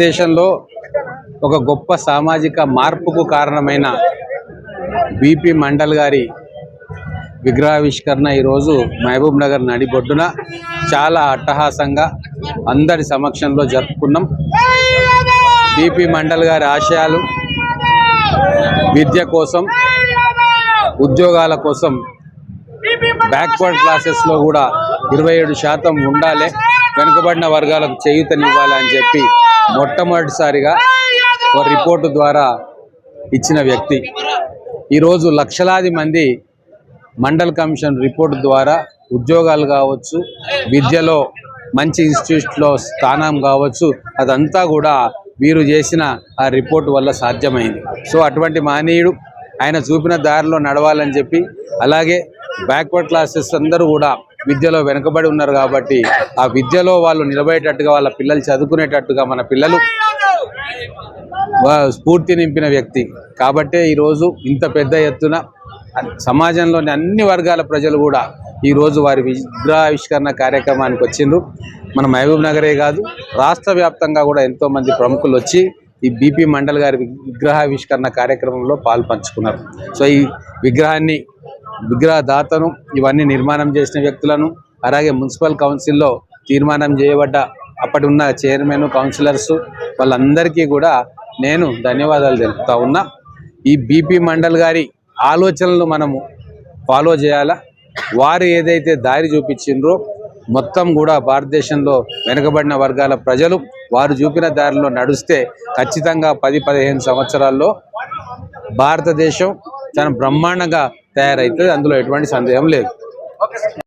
దేశంలో ఒక గొప్ప సామాజిక మార్పుకు కారణమైన బీపీ మండల్ గారి విగ్రహావిష్కరణ ఈరోజు మహబూబ్ నగర్ నడిబొడ్డున చాలా అట్టహాసంగా అందరి సమక్షంలో జరుపుకున్నాం. బీపీ మండల్ గారి ఆశయాలు విద్య కోసం ఉద్యోగాల కోసం బ్యాక్వర్డ్ క్లాసెస్లో కూడా ఇరవై ఏడు శాతం ఉండాలి. వెనుకబడిన వర్గాలకు చేయూతనివ్వాలి అని చెప్పి మొట్టమొదటిసారిగా ఒక రిపోర్టు ద్వారా ఇచ్చిన వ్యక్తి. ఈరోజు లక్షలాది మంది మండల్ కమిషన్ రిపోర్టు ద్వారా ఉద్యోగాలు కావచ్చు విద్యలో మంచి ఇన్స్టిట్యూట్లో స్థానం కావచ్చు అదంతా కూడా వీరు చేసిన ఆ రిపోర్ట్ వల్ల సాధ్యమైంది. సో అటువంటి మహనీయుడు ఆయన చూపిన దారిలో నడవాలని చెప్పి అలాగే బ్యాక్వర్డ్ క్లాసెస్ అందరూ కూడా విద్యలో వెనుకబడి ఉన్నారు కాబట్టి ఆ విద్యలో వాళ్ళు నిలబడేటట్టుగా వాళ్ళ పిల్లలు చదువుకునేటట్టుగా మన పిల్లలు స్ఫూర్తి నింపిన వ్యక్తి. కాబట్టే ఈరోజు ఇంత పెద్ద ఎత్తున సమాజంలోని అన్ని వర్గాల ప్రజలు కూడా ఈరోజు వారి విగ్రహావిష్కరణ కార్యక్రమానికి వచ్చిండ్రు. మన మహబూబ్ నగరే కాదు రాష్ట్ర వ్యాప్తంగా కూడా ఎంతో మంది ప్రముఖులు వచ్చి ఈ బీపీ మండల్ గారి విగ్రహావిష్కరణ కార్యక్రమంలో పాలు పంచుకున్నారు. సో ఈ విగ్రహాన్ని విగ్రహదాతను ఇవన్నీ నిర్మాణం చేసిన వ్యక్తులను అలాగే మున్సిపల్ కౌన్సిల్లో తీర్మానం చేయబడ్డ అప్పటి ఉన్న చైర్మన్ కౌన్సిలర్స్ వాళ్ళందరికీ కూడా నేను ధన్యవాదాలు తెలుపుతా ఉన్నా. ఈ బీపీ మండల్ గారి ఆలోచనలు మనము ఫాలో చేయాలా? వారు ఏదైతే దారి చూపించిండ్రో మొత్తం కూడా భారతదేశంలో వెనుకబడిన వర్గాల ప్రజలు వారు చూపిన దారిలో నడుస్తే ఖచ్చితంగా పది పదిహేను సంవత్సరాల్లో భారతదేశం చాలా బ్రహ్మాండంగా తయారవుతుంది అందులో ఎటువంటి సందేహం లేదు.